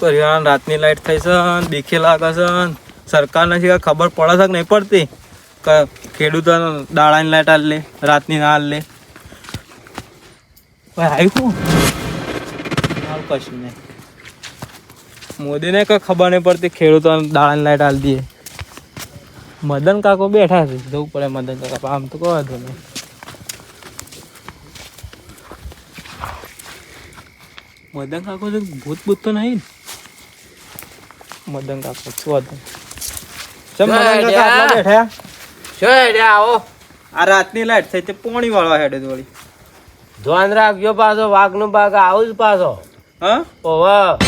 કર્યું રાતની લાઈટ થઈ છે દેખે લાગે છે સરકારને છે ખબર પડે છે કે નહીં પડતી? કે ખેડૂતો દાડાની લાઈટ આલ લે, રાતની ના આલ લે. આવ્યું આવું કશું નહીં. મોદીને કઈ ખબર નહીં પડતી ખેડૂતોને દાડાની લાઈટ આલ દઈએ મદન કાકો બેઠા છે, જવું પડે મદન કાકા આમ તો કહો વાંધો નહીં. મદન કાકો ભૂત ભૂત તો નહીં ને. મદન કાકો શું હતું ચમ મદન કાકા આટલા બેઠા? શું હેડ્યા આવો આ રાતની લાઈટ થઈ તે પોણી વાળવા હેડે વળી ધ્યાન રાખજો પાછો વાઘનો બાગ આવું જ પાછો. હા? ઓવા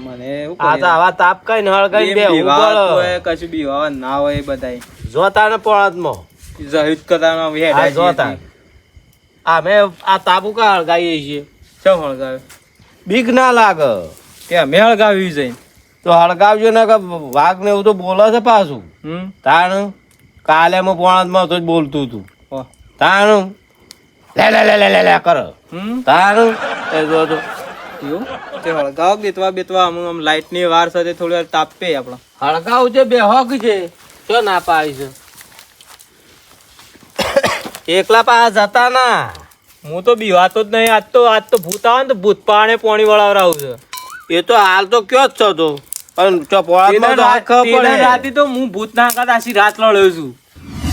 મને આ તો આવા તાપ કઈ ને હળગાઈ બે હોય કશું બીવાવા ના હોય એ બધાય. જોતા ને પોળાતમાં. જહિત આ હેડા જોતા. અમે આ તાપુ કા હળગાવીએ છીએ. શું હળગાવે બીક ના લાગે. કે અમે હળગાવ્યું છે? તો હળગાવજો ને કે વાઘ ને એવું તો બોલે છે પાછું. તાણ કાલે હું પોળાતમાં તો જ બોલતું હતું. તાણ લે લે લે લે લે કર. તાણ એ જો તો તે હળગાવ બેતવા બેતવા આમ આમ લાઈટની વાર સાથે થોડી વાર તાપે આપણે. હળગાવ છે બે હોક છે તો ના પાડી છે. એકલા પા જતા ના. હું તો બીવાતો જ નહીં. આજ તો આજ તો ભૂત આવે ને તો ભૂત પાણે પોણી વળાવરાવું છે. એ તો હાલ તો કયો જ છો તો? પણ ચો પોળાતમાં તો આ પડે. રાતે તો હું ભૂતના રાત લડ્યો છું.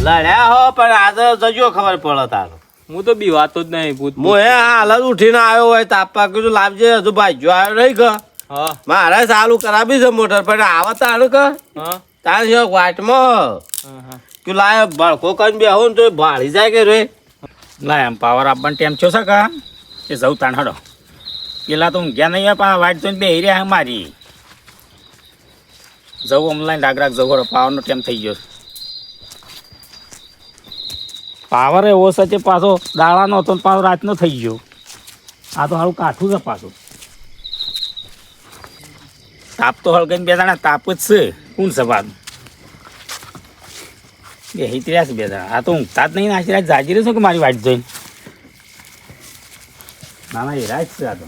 લડ્યા હો પણ આજે જજો ખબર પડે તાર. હું તો બીવાતો જ નહીં ભૂત હું હે હાલ જ ઉઠીને આવ્યો હોય તાપા કીધું લાવજે હજુ ભાઈજો આવ્યો નહીં ક હા. મારે ચાલુ કરાવી છે મોટર પણ આવા તાણ ક હા. તાણ છે વાટમાં. હા હા. કે લાય ભડકો કરીને બેહો ને તો ભાળી જાય કે રે. ના એમ પાવર આપવાનો ટેમ છો છે કા? એ જવું તાણ હડો. પેલા તો ઊંઘ્યા નહીં પણ વાઈટ જોઈને બે રહ્યા મારી. જવું ઓનલાઈન રાગ રાગ જવું હડો પાવરનો ટેમ થઈ ગયો પાવર એવો છે પાછો દાળાનો હતો ને પાછો રાતનો થઈ ગયો. આ તો સારું કાઠું છે પાછું. તાપ તો હળગાઈને બે દાણા તાપ જ છે કોણ છે બાદ બે હિતર્યા છે બે દાણા આ તો ઊંઘતા જ નહીં નાસી રાત જાગી રહેશો કે મારી વાટ જોઈને? ના ના એ રાત છે આ તો.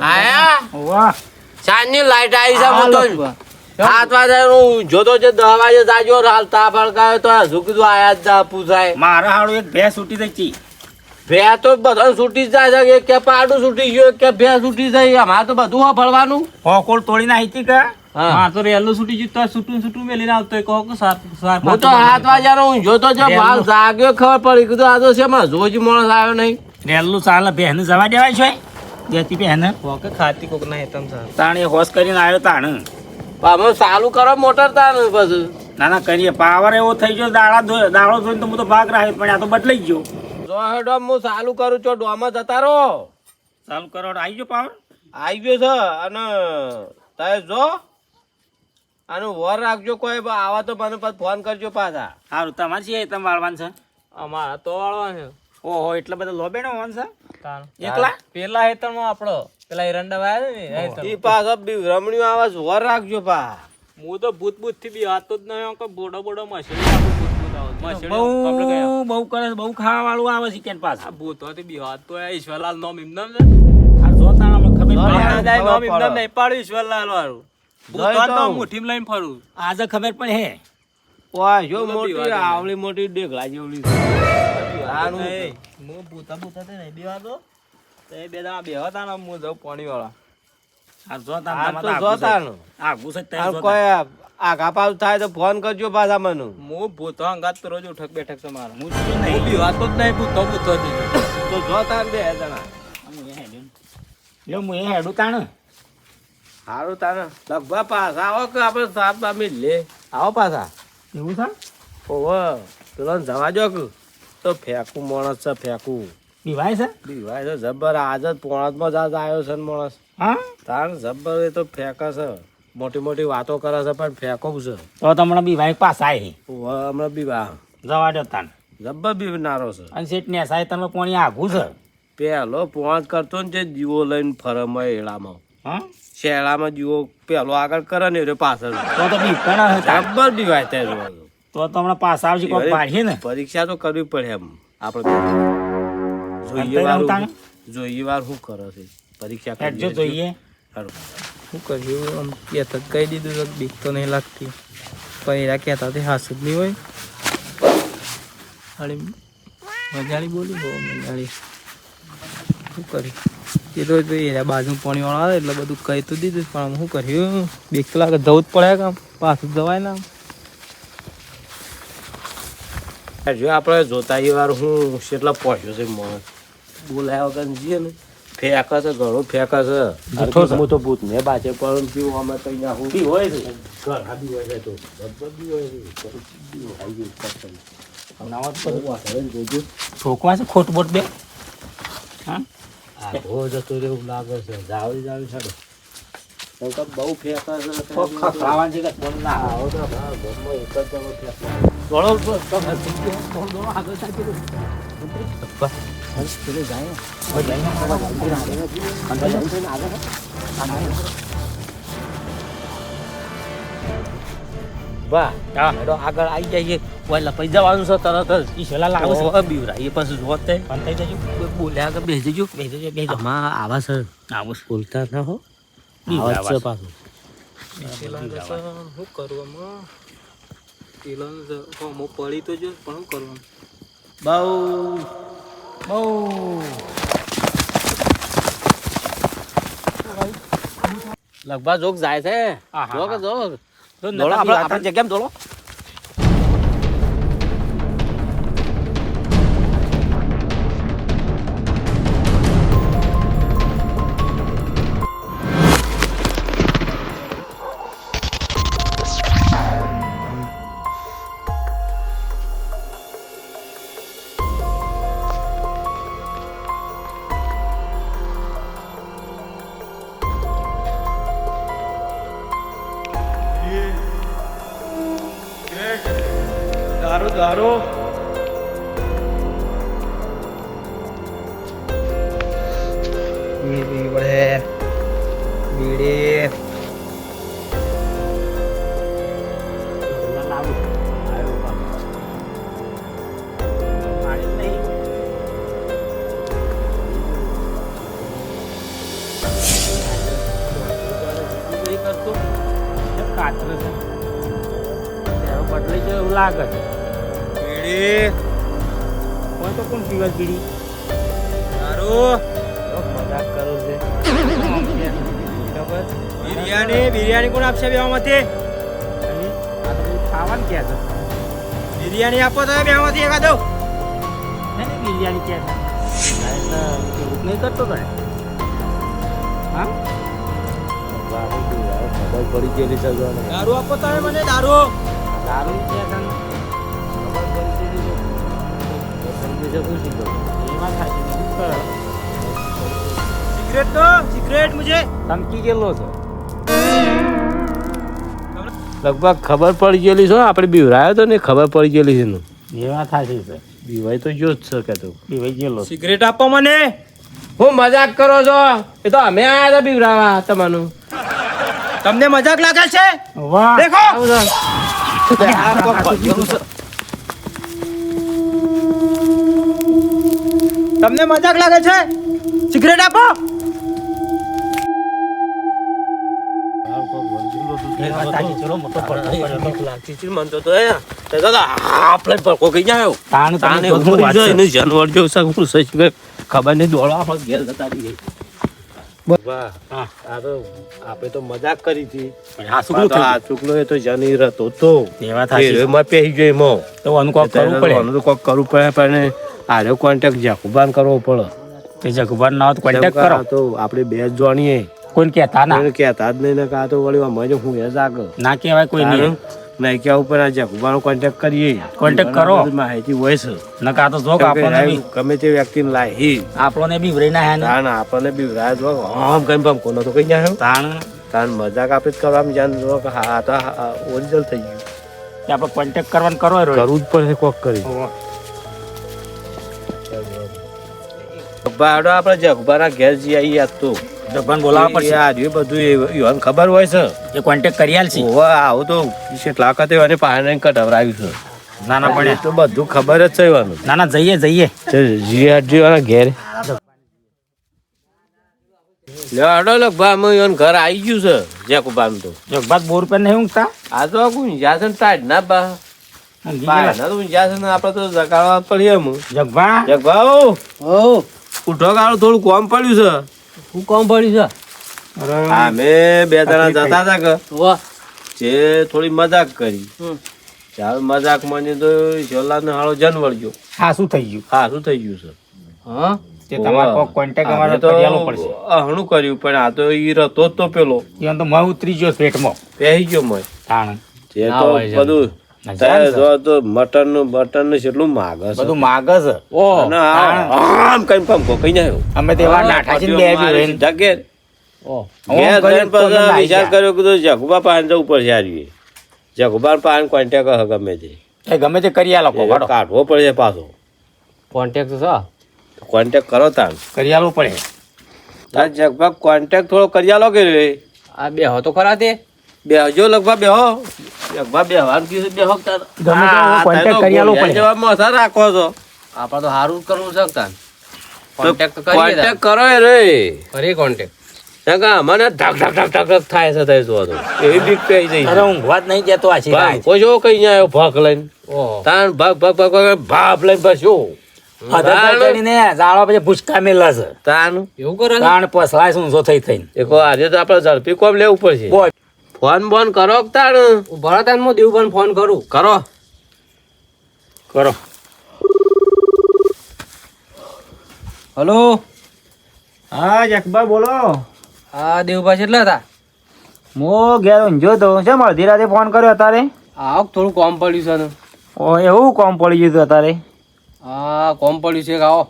આયા? વાહ. સાંજની લાઈટ આવી છે હું તો સાત વાગે હું જોતો છે દસ વાગે જાજો હાલ તાપ તો હજુ કીધું આયા જ પૂછાય મારા હાડું એક ભેંસ છૂટી જઈ ચી ભે તો બધા છૂટી જાય છે કે પાડું છૂટી ગયું કે ભે છૂટી જાય અમારે તો બધું ફળવાનું હોકોળ તોડી નાખી કે? હા. તો રેલું છૂટી ગયું તો છૂટું છૂટું મેલીને આવતો કહો કે સાત સાત હું તો સાત વાગ્યાનો હું જોતો છે હાલ જાગ્યો ખબર પડી કીધું આ તો છે માં જોજ માણસ આવ્યો નહીં. રેલું ચાલે જવા દેવાય છે? દેતી બહેન કહો કે ખાતી કોક ના હેતમ સર. તાણ એ હોશ કરીને આવ્યો તાણ. અમે ચાલુ કરો મોટર તાણ પછી. ના ના કરીએ. પાવર એવો થઈ ગયો દાડા ધોઈ- દાડો જોઈને તો હું તો ભાગ રાખ્યો પણ આ તો બદલાઈ ગયો. જો હેડો હું ચાલુ કરું છો ડોમાં જતા રહો. ચાલુ કરો આવી ગયો પાવર? આવી ગયો છે અને તમે જો આનું વર રાખજો કોઈ આવા તો મને પછી ફોન કરજો પાછા. સારું તમારે છે તમે વાળવાનું છે? અમારા તો વાળવાનું છે. ઓહો એટલે બધા લોબેનો હોન છે એકલા? પેલા હેતરમાં આપણો પેલા એરંડા વાય ને એ હેતરમાં. ઈ બી રમણીઓ આવાજ વર રાખજો પા. હું તો ભૂત ભૂતથી બી હાથ જ નહીં કે બોડો બોડો મશીન ભૂત ભૂત બહુ બહુ કરે બહુ ખાવા વાળું આવે છે કેન પાસ આ ભૂતોથી બી હાથ તો આ ઈશ્વરલાલ નોમ એમનામ છે. આ જોતા ખબર પડે. આમ. જાય નોમ પડે. એમનામ નહીં પાડ્યું ઈશ્વરલાલ વાળું. ભૂતો તો. મુઠ્ઠીમાં લઈને ફરું. આજે ખબર પણ હે. વાહ જો મોટી આવડી મોટી ડેગલા જેવડી નહીં, હું ભૂતા ભૂતા થી નહીં બીવાતો તો એ બે દાડા બેહવા તા ને હું જાઉં પાણી વાળા જ બે સારું તાને લગભગ પાછા આવો કે આપડે સાત બામી લે. આવો પાછા. એવું છે? ઓહો પેલો જવા કે. તો ફેંકું માણસ છે ફેંકું. પીવાય છે? બીવાય છે જબર આજ જ પોણતમાં જ આજ આવ્યો છે ને માણસ. હા? તાણ જબ્બર એ તો ફેંકે છે. મોટી મોટી વાતો કરે છે પણ ફેંકો છે. તો તમને બીવાય પાછા આવી. હમણાં બીવા જવા દો તાણ બી બીવનારો છે. અને શેઠ ને સાહેબ તમે કોણી આઘું છે? પેલો પોંચ કરતો ને જે જીવો લઈને ફરમાય એળામાં. હા? શેળામાં જીવો પેલો આગળ કરે ને પાછળ. તો તો બીવકાણા હતા. જબ્બર બીવાય તે. તો તમને પાછા આવશે કોઈ પાડીએ ને. પરીક્ષા તો કરવી પડે એમ આપણે જોઈએ ને? જોઈએ વાર શું કરો છે પરીક્ષા કરી હેડજો જોઈએ. સારું. શું કર્યું આમ કહેતા કહી દીધું તો બીક તો નહીં લાગતી. પણ એરા કહેતા તે હાસ જ નહીં હોય. અરે મજાળી બોલી બહુ મજાળી. શું કર્યું એ તો ભાઈ એરા બાજુ પાણી વાળા આવે એટલે બધું કહી તો દીધું પણ આમ શું કર્યું? બીક તો લાગે જવું જ પડે કામ પાછું જવાય ને આમ. જો આપણે જોતા એ વાર હું કેટલા પહોંચ્યો છે મને. બોલાયા વગર જઈએ ને ફેંકા છે ઘણું ફેંકા છે. હું તો ભૂત ને બાજે પણ પીવું અમે કઈ ના હું બી હોય છે. ઘણા બી હોય છે તો. બી હોય છે. ઠોકવા છે. ખોટ બોટ બે. હા? જતો રહેવું લાગે છે. જાવી જાવી કે બહુ ફેંકે છે. કોક ફોન ના આવો. તો એક જ આગળ પેલું જાય જાય. અંદર જાય છે. આવી જઈએ તરત જ. ઈ છેલ્લા લાવો છે. બીવરા એ પછી જોત તે. પણ થઈ જજો. બોલ્યા કે બેસી જજો. બેસી જજો, બેસી આવા સર આવું. બોલતા ના હો. છે. પાછું શું પડી તો જો પણ શું કરવું બહુ બહુ. લગભગ જોક જાય છે. જોક જોક. આપણે જગ્યામાં દોડો. બીડી કોઈ તો કોણ પીવે બીડી દારૂ મજાક કરો છે? બિરયાની બિરયાની કોણ આપશે બધું ખાવાનું ક્યાં છે? બિરયાની આપો તો બેવામાંથી એકાદો. નહીં, નહીં, બિરયાની ક્યાં છે? નહીં કરતો તો હા. દારૂ આપો તમે મને દારૂ. દારૂ ક્યાં છે. શું શકું એમાં છે કરે? સિગરેટ તો સિગરેટ મુજે ધમકી ગયેલો છે લગભગ ખબર પડી ગયેલી છે આપણે બીવરાયો તો ને ખબર પડી ગયેલી છે એમાં થાય છે બીવાય તો જો જ શકે તો બીવાઈ ગયેલો સિગરેટ આપો મને હું મજાક કરો છો એ તો અમે આયા હતા બીવરાવા તમારું તમને મજાક લાગે છે વાહ દેખો જાનવર લાગે છે? સિગરેટ આપો. કે ખબર નહીં દોડવા ઘેર જતા આપણે તો મજાક કરી હતી. પણ આ શું આ તો થયું? આ ચૂકલો એ તો જની રહેતો તો. એવા થાય છે. એમાં પહેરી ગયો એમાં. તો આનું કોક કરવું પડે. આનું કરવું પડે પણ આરે કોન્ટેક્ટ જાકુબાન કરવો પડે. જગભાન ના તો કોન્ટેક્ટ કરો. તો આપણે બે જાણીએ. કોઈ કહેતા ના. કહેતા જ નહીં ને કે તો વળી આમાં હું એ જ આગળ. ના કહેવાય કોઈ નહીં નહીં ઉપર આ જાકુબાનો કોન્ટેક્ટ કરીએ. કોન્ટેક્ટ કરો. માહિતી હોય છે. નકા તો જો કે આપણને ગમે તે વ્યક્તિને લાહી આપણને બી વરી ના હે ના? ના આપણને બી વરા જો આમ કઈ બમ કોનો તો કઈ જાય તાણ. તાણ મજાક આપે જ કરવામાં જાન જો હા તો ઓરિજિનલ થઈ ગયું. કે આપણે કોન્ટેક્ટ કરવાનું કરો કરવું જ પડે કોક કરી. બાડો આપણે જગબાના ઘેર જઈ આવીએ તો. જગભાન બોલાવવા પડશે. આ રહ્યું બધું એ- ઈવન ખબર હોય છે. એ કોન્ટેક્ટ કરી આલશી ઓવે આવું તો કેટલા વખતે એને પાણી કઢવરાયું છે. ના ના તો બધું ખબર જ છે ઈવાનું ના ના જઈએ જઈએ. જીઆરજી વાળા ઘેર. લ્યો હડો લગભગ અમે યોન ઘર આવી ગયું છે જેકુબાનું તો. જગભાત બોર પર નહીં ઊંઘતા? આ તો કોઈ જાસન છે તાજ ના બા. આપડે. તો ઊંઝા છે ને આપણે તો જગાડવા પડીએ એમ. જગભા જગભાઉ ઓ ઉઠો ગાળો થોડું કોમ પડ્યું છે. હું કોમ પડ્યું છે? હા બે જણા જતા હતા કે જે થોડી મજાક કરી. ચાલ મજાક માની તો છોલા ને હાળો જનવર ગયો. હા શું થઈ ગયું? હા શું થઈ ગયું સર? હા? તે તમારો. કોન્ટેક્ટ અમારે તો પડશે. હણું કર્યું પણ આ તો ઈ રતો જ તો પેલો. ત્યાં તો મય ઉતરી ગયો પેટમાં પહેરી ગયો મય. તાણ. જે તો બધું તારે જો તો મટનનું બટનનું કેટલું માગ છે બધું માગ છે આમ કઈ કઈ ના અમે તો નાઠા છે બે બી જગે ઓહ. હું જઈને પછી વિચાર કર્યો કે તો જગુબા પાસે જવું પડશે આર્યું જગુબા પાસે કોન્ટેક્ટ હે ગમે તે. એ ગમે તે કરી આલો કાઢવો પડશે પાછો. કોન્ટેક્ટ છે કોન્ટેક કરો તાર કરી પડે. તાર જગભા કોન્ટેક થોડો કરી આલો કે રે? આ બે હો તો ખરા તે. બેહજો લગભગ બેહો. લગભગ બેહવાનું કીધું બેહો. ગમે તો કરી આલો પડે. જવાબમાં સર રાખો છો. આપણે તો હારું કરવું છે તાન તો કોન્ટેક્ટ તો કરીએ કરો એ રે. ફરી કોન્ટેક્ટ કારણ કે અમને ધક ધક ધક ધક ધક થાય છે થાય જો તો. એવી બીક પેઈ જઈ અરે હું વાત નહીં કેતો આ છે કોઈ જો કઈ ન્યા આવ્યો ભાગ લઈને. તાન ભાગ ભાગ ભાગ ભાગ લઈને બસ્યો તાન એવું કરે છે? પસલાય છે ઊંઝો થઈ થઈને. આજે તો આપણે ઝડપી કોમ લેવું પડશે. ફોન બોન કરો કે તાણ? ઊભા હું દેવ હું દેવભાઈને ફોન કરું. કરો. કરો. હલો? હા જકભાઈ બોલો. હા દેવભાઈ કેટલા હતા? મો ઘેર ઊંઝો તો. છે અડધી રાતે ફોન કર્યો અત્યારે આવો થોડું કોમ પડ્યું છે ને. ઓ એવું કોમ પડી ગયું હતું અત્યારે? હા કોમ પડ્યું છે આવો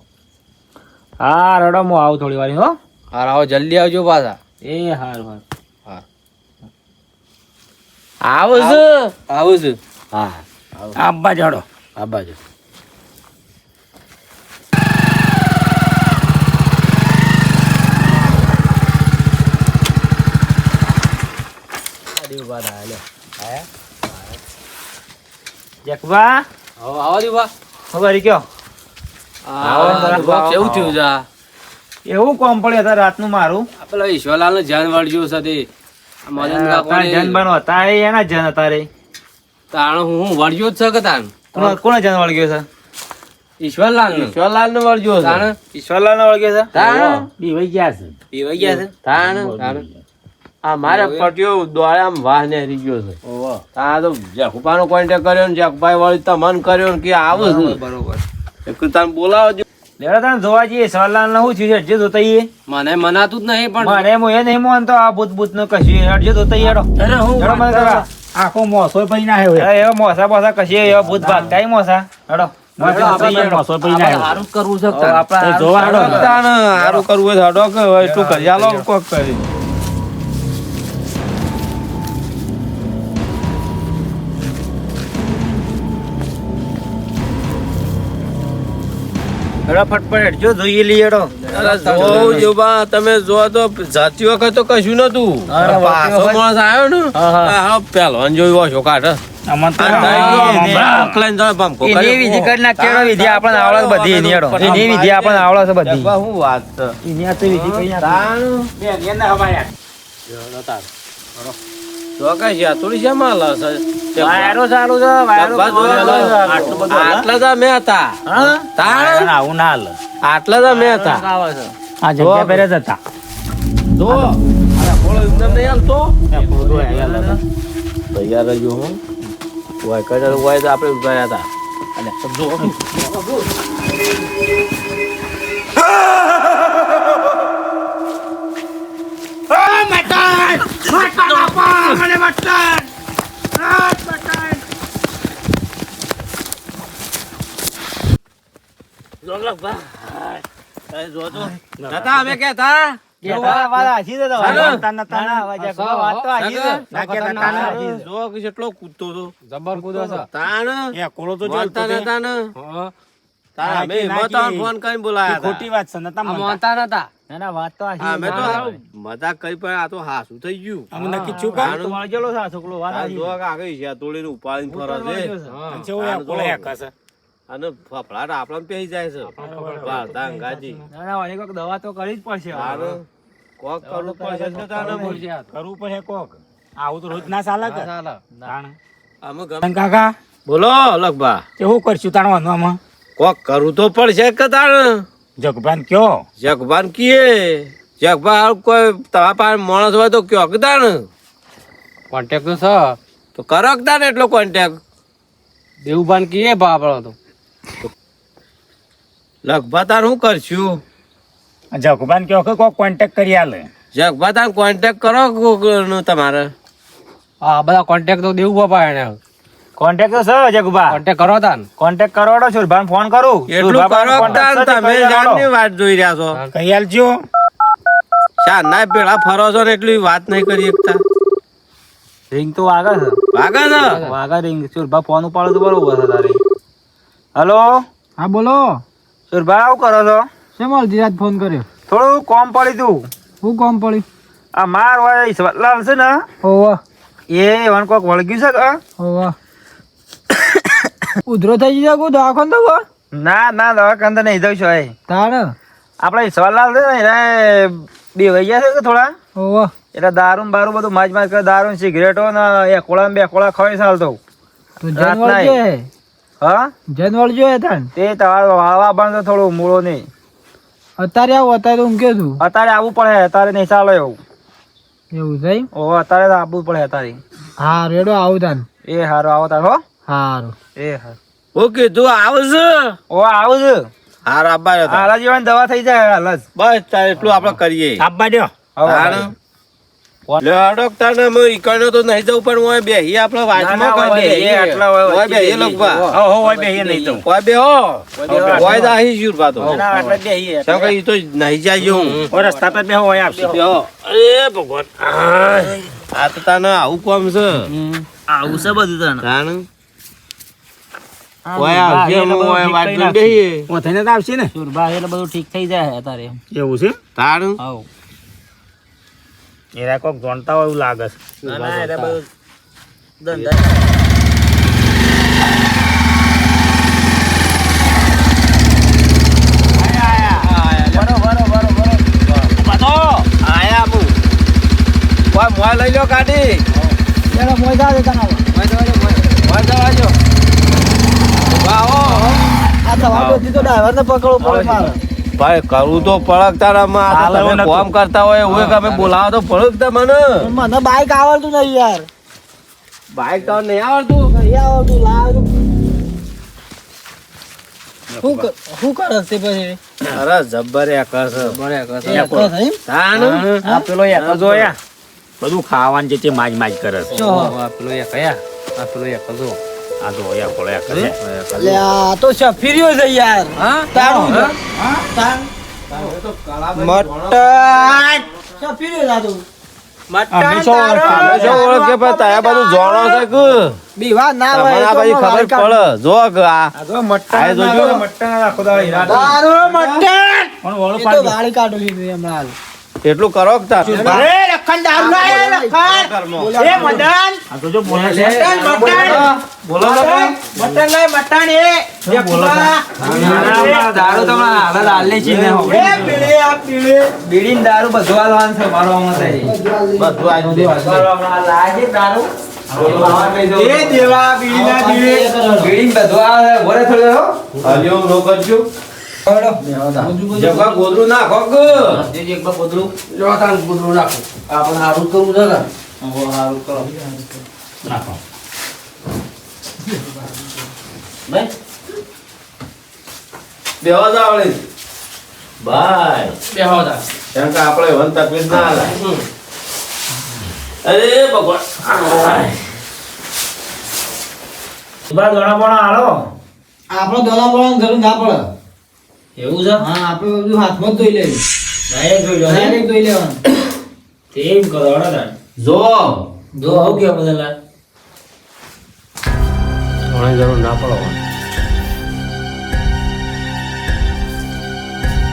હા રડો હું આવું થોડી વાર હો. હા આવો જલ્દી આવજો પાછા. એ હાર હાર. હા આવું છે આવું છે હા આબા જડો આબા બાજુ. જકબા? આવો આવો ખબર કયો? કેવું થયું છે એવું કોમ પડ્યું હતા રાતનું મારું? પેલા ઈશ્વરલાલ ને જાન વાળજો સાથે મદન તાર જન બનો હતા એના જન હતા તાણ હું હું જ છે કે તાણ કોણ કોણ જન વળગ્યો છે? ઈશ્વરલાલનું ઈશ્વરલાલ ને વળજો છે. તાણ? ઈશ્વરલાલ નો વળગ્યો છે? તાણ? બીવાઈ ગયા છે. પીવાઈ ગયા છે? તાણ? તાણ? આ મારે પટ્યો દોડામ વાહ ને હરી ગયો છે. ઓહો આ તો જખુબાનો કોન્ટેક્ટ કર્યો ને જખભાઈ વળી તમને કર્યો ને કે આવું બરોબર એક તને બોલાવો જો. લેવડા તાન જોવા જઈએ ઈશ્વરલાલ નો શું થયું છે? જોતા ઈએ મને મનાતું જ નહીં પણ મને હું એ નહીં માનતો આ ભૂત ભૂતનું કશું હજુ જોતા ઈએ હેડો. અરે હું. આખો મોસો પડી ના આવ્યો એવો મોસા બોસા કશી એવો ભૂત ભાગતા ય મોસા. હેડો આપણે આપણે મોસો પડી ના આવ્યો સારું જ કરવું છે જોવા હારું હેડો. તાણ હારું કરવું હોય હડો કે શું કરી આલો કોક કરી. ફટફટ જોઈએ જો તમે જો તો જાતી વખત તો કશું નતું પાછો માણસ આવ્યો ને હા, પહેલવાન જોયું છો કાઢ. આવડે બધી. આપણને આવડે છે? છે છે છે માલ હશે વાયરો ચાલુ છે વાયરો આટલું બધું આટલા તો મેં હતા. હા? તાણ? આવું ના હાલે. આટલા તો મેં હતા. આવે આ જગ્યા પર જ હતા. જો. અરે બોલો એમને નહીં હાલતો? ત્યાં ખોદું આયેલા હતા. તૈયાર રહેજો હું. વાય કડર વાય તો આપણે ઊભા હતા. અને નતા કૂદો છે તાણ એ કોળો તો બોલતા ચાલતો નતા અમે કે એમાં ના તો કે- ફોન કરીને બોલાયા ખોટી વાત છે નતા નતા. ના ના વાત તો હાચી અમે તો મજાક કરી પણ આ તો હાસું થઈ ગયું. અમે નક્કી છું હા, તો વળગેલો છે આ છોકરો વાત આ જો આગળ ઈશા તોડીને ઉપાડીને ફરે છે. છે. ઓય આ કોળો અને ફફડાટ આપણને પેહી જાય છે. વાળતા અંગાજી. ના ના વળી દવા તો કરવી જ પડશે હવે. કોક કરવું પડશે તો તારે કરવું પડે કોક. આવું તો રોજ ના ચાલે કે? તાણ. અમે ગમે- કાકા? બોલો શું કરશું તાણ વાંધવામાં કોક કરવું તો પડશે કે તારે જગભાન કયો? જગભાન કીએ? જગભા કોઈ તમારા પાસે માણસ હોય તો કયો કે કોન્ટેક તો છે તો કરો કે એટલો કોન્ટેક દેવુભાન કીએ બાપડો તો. લગભા તાર શું કરશું? જગભાન કયો કે કોઈ કોન્ટેક કરી આલે? જગભા તાર કોન્ટેક કરો તમારે. હા બધા કોન્ટેક તો દેવું બાપા એને કોન્ટેક્ટ તો સર જગભા કોન્ટેક્ટ કરો તાન. કોન્ટેક્ટ કરવાડો સુરભાન ફોન કરું. એટલું કરો તમે જાણની વાત જોઈ રહ્યા છો. કહી આલજો શાના પેલા ફરો છો ને એટલી વાત નહીં કરી એકતા? રિંગ તો વાગે છે. વાગે છે? વાગે રિંગ સુરભા ફોન ઉપાડો તો બરોબર છે તારે. હલો હા બોલો. સુરભા આવું કરો છો? શેમ ફોન કર્યો? થોડું કોમ પડી તું. હું કોમ પડી? આ માર હોય ઈશ્વરલાલ છે ને? હોવા. એ વન વળગ્યું છે કે હોવા. ઉધરો થઈ જાય કોઈ દવાખાન તો ના ના દવાખાન તો નહીં જવું છું તાણ? આપણે ઈશ્વરલાલ છે ને એને બે ગયા છે કે થોડા? ઓહો. એટલે દારૂ બારું બધું માજ માજ કરે દારૂ ને સિગરેટો ને એકોળા ને બેકોળા ખવાય ચાલતો તો. જનવળ નાય. હા? જનવળ જોઈએ તાણ. તે તમારે વાળવા પણ તો થોડું મૂળો નહીં. અત્યારે આવું અત્યારે તો ઊંઘ્યો છું? અત્યારે આવવું પડે અત્યારે નહીં ચાલે એવું. એવું થઈ ઓ અત્યારે તો આવવું પડે અત્યારે. હા રેડો આવું તાન એ સારું આવો તાર હો. એ હું કીધું આવશે ઓ આવજ. હાર આબા હારા જીવન દવા થઈ જાય હાલ જ બસ તાર એટલું આપણે કરીએ. આબા દો તો તો તો. તો. તો ભગવાન. આય. આ તો તાને આવું કોમ છે. આવું છે બધું તાણ. ઓય આવજે, અમે ઓય વાત જોઈને બેહીએ. ઓ થઈને તો આવશે ને એટલે બધું ઠીક થઈ જાય અત્યારે એવું છે તાણ. એરા કોક જાણતા હોય એવું લાગે છે ના ના એટલે બધું ધંધા આયા હું. ઓય મોય લઈ લો ગાડી મોય જા આવો. મોય જવા દ્યો. ઊભા હો. આ દવા તો ડ્રાઈવરને પકડવો પડે મારે ભાઈ કરવું તો પડક તારામાં આ તો હાલે તમે કોમ કરતા હોય એવું કે બોલાવો તો પડક તમને. મને બાઈક આવડતું નહીં યાર. બાઈક તો નહીં આવડતું. નહીં આવડતું લાવ શું કરે છે પછી? અરે જબ્બર એકસ એ હતો આ પેલો એક આ બધું ખાવાનું જે તે માજ માજ કરે છે. પેલો એક કયા આ પેલો એક જો આ જો? યા કોળે કરે લે આ તો સફીરીઓ છે યાર તારું છે. તાર- મટન સફીરીઓ છે આ તો. અમે શું તમે શું ઓળખે ભાઈ તાયા બધું જોણો છે કે? બીવા ના હોય તો ખબર પડે. જો આ આ જો મટન આ જોજો. તારું મટન. પણ ઓળો એ તો વાળી કાઢું લીધું હમણાં. એટલું કરો કે તાર આ તો જો બોલે છે. બોલો દારૂ તમને હાલ જ હાલ છે? ને બીડી ને દારૂ બધું હાલવાનું છે મારો આમાં થઈ બધું આજ દે. લાગે દારૂ એ દેવા બીડીના દીવે. બીડી ને બધું આવે ભરે થોડો હો. નો કરજો. ગોદરું નાખો કે નાખો. બેવા જ આવડે ભાઈ કેમ કે આપણે વન તકલીફ ના આવે અરે ભગવાન. બા દોણા બોણા હાલો. આપણો દોલા બોલાની જરૂર ના પડે. એવું છે? હા આપણે બધું હાથમાં જ ધોઈ લેવું. ડાયરેક્ટ જોઈ લેવાનું? ડાયરેક્ટ ધોઈ લેવાનું. તેમ કરો તાણ જો. જો કે બદલા ઓણે જરૂર ના પડો.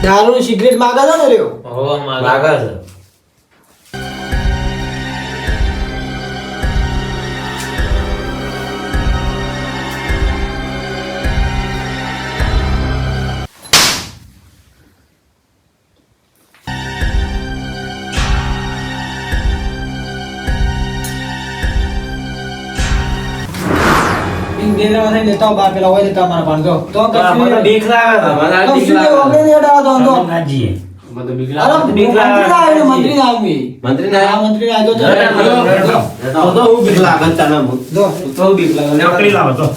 દારૂ સિગરેટ માગા છે ને રહ્યો હો માગા છે. બે જણા થઈને લેતા બાર પેલા હોય લેતા અમારા પાન જો તો કશું બીક લાગે છે. મને આ તો બીક શું લાગે લેવું? નહીં દો, તો. અમે ના જઈએ. મને તો બીક અરે, લાગે છે. બીક મંત્રી ના આવ્યો, મંત્રી ના આવ્યો. મંત્રી ના મંત્રી આવ્યો તો હું બીક લાગે તને જો. તો બીક લાગે છે. લાવો તો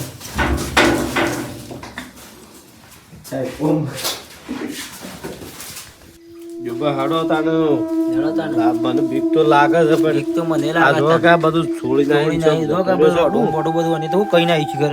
જોબા હાડો તાનો હેડો તાણ. મને બીક તો લાગે છે પણ એક તો મને લાગે જો આ બધું છોડી. જો બધું મોટું બધું અને તો કઈ ના આવી ઘર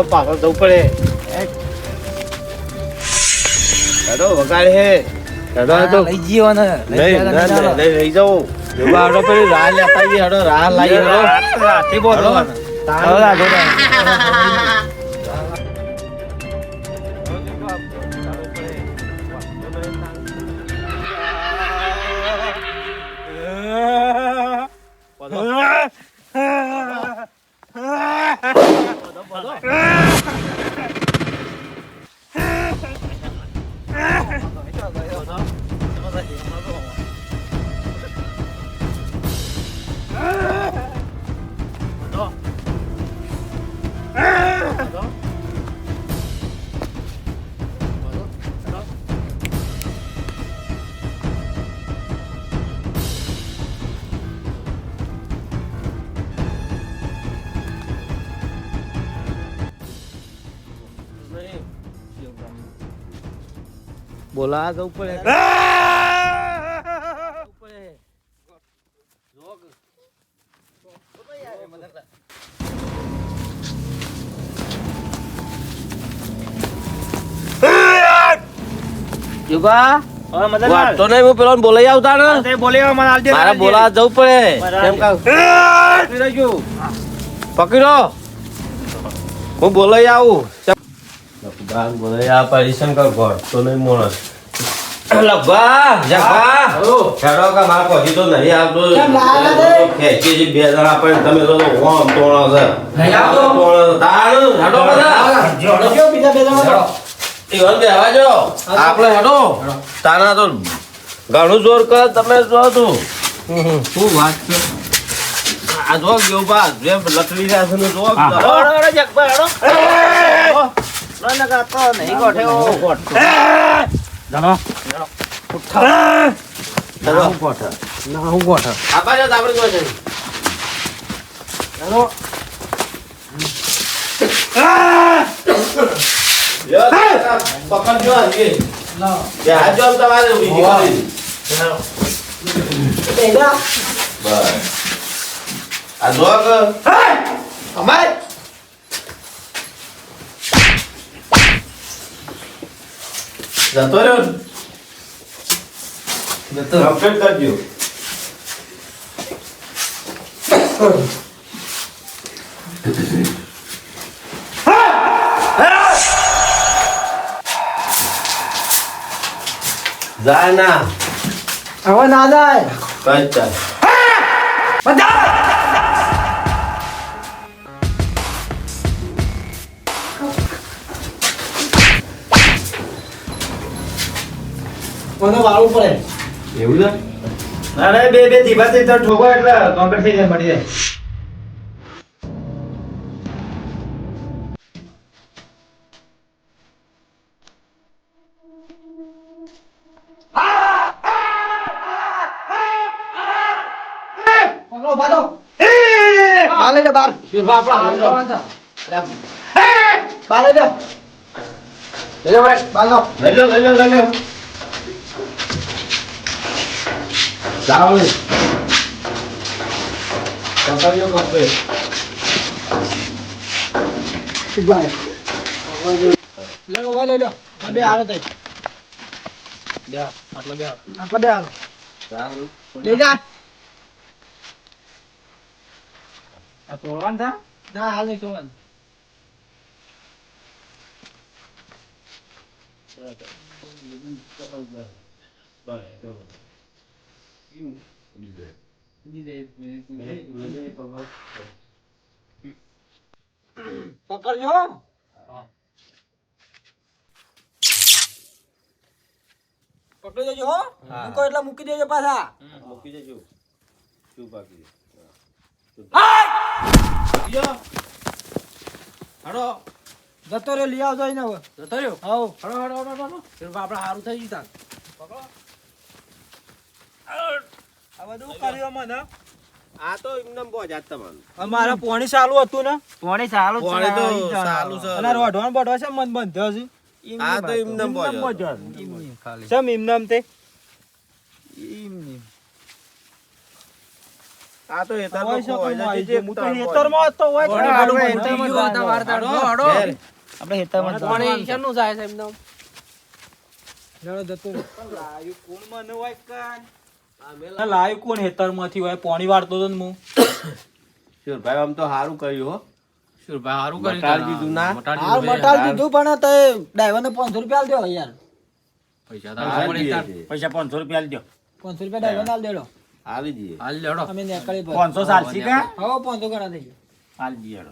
હેડો પાછળ જવું પડે દાદો વગાડે હે. હેડો તો લઈ જઈએ ને લઈ તા લઈ લઈ જાઓ જોવા આડો પેલી રાહ લેતા હેડો રાહ લાવીએ આડો રાતે બોલો હેડો. બોલો. જવું પડે યુગા વાંધો નહીં હું પેલો બોલાઈ આવતા ને મારે જવું પડે. પકડી હું બોલાઈ આવું. બોલાઈ આ પરેશાન કર ઘર તો નહીં મોણસ લગભગ જગભગ હેડો કે મારા પછી તો નહીં આવતો? ખેંચી જે બે જણા પણ તમે તો ઓમ તોણો છે. તોણો. તાણ, હેડો બધા. બીજા બે જણા? ઈવન બેહવા જો. આપણે હેડો. તાના તો ઘણું જોર કર તમે જો તું. શું વાત છે? આ જો ગયો બા જે લકડી રહ્યા છે ને જો જાનો આ બાજુ તો આપણે જોઈ જઈએ. લ્યો, પકડજો હજી. જે જો તમારે બીજી કરી. બસ. આ જો કે અમારે જતો રહ્યો ને? કમ્પ્લીટ કરજો જાય ના હવે ના જાય કઈ ચાલ મને વાળવું પડે. એવું છે? અરે બે બે ધીબાથી તો ઠોકો એટલે કમ્પ્લીટ થઈ જાય મળી જાય. લઈ જા ભાઈ. બાર લો. લઈ લો લઈ લો લઈ લો. જાઓ ને પકડજો કમ્પ્લીટ ભાઈ લે લો લઈ લો આ બે આવે તઈ બે આટલા બે આટલા બે આવે લઈ જા આ તોડવાનું થા ના હાલ નહીં જોવાનું પકડજો પકડી દેજો હો મૂકો એટલે મૂકી દેજો પાછા મૂકી દેજો શું બાકી હડો જતો રહ્યો લઈ આવજો એને હવે જતો રહ્યો આવો હળો હળો હળો હળો પેલું આપણે સારું થઈ ગયું તાન આ બધું કર્યું મને આ તો એમને બોજાત તમારું. મારા પોણી ચાલુ હતું ને. પોણી ચાલુ પોણી તો ચાલુ છે. અને રોઢવાન બોઢવા છે મન બંધ્યો છે આ તો એમને બોજાત ચમ એમનામ તે? આ તો હેતર હોય છે. હું તો હોય. આપણે પોણી શેનું જાય છે એમને લેડો જતો. લાયું કોણ મને હોય કાન? આ લાયું કોણ હેતરમાંથી હોય પોણી વાળતો તો ને હું. શિવભાઈ આમ તો સારું કર્યું હો. સુરભાઈ હારું કર્યું મટાડી દીધું ના? મટાડી હાલ દીધું પણ તે ડ્રાઈવર ને પાંચસો રૂપિયા આલ દેવો યાર. પૈસા તો. પૈસા પાંચસો રૂપિયા આલજો પાંચસો રૂપિયા ડ્રાઈવર ને આલ દેડો. આલી દીએ આલ લેડો અમે નેકળી પર. પાંચસો ચાલશી કા? હવે પાંચસો ગણા દેજો આલ હાલ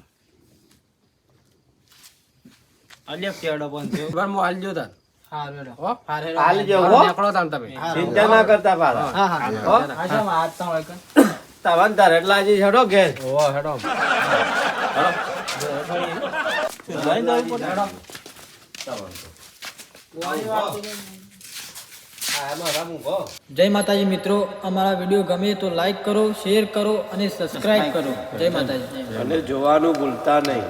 અલ્યા કેવડો બંધ થયો મો હું હાલ ચિંતા ના કરતા પાછા તાર એટલા હો? આ છે હાથ તા હોય કાન. તવન તરટલા જી હેડો ઘેર. હેડો. જય માતાજી મિત્રો અમારા વીડિયો ગમે તો લાઈક કરો શેર કરો અને સબસ્ક્રાઇબ કરો. જય માતાજી. અને જોવાનું ભૂલતા નહીં.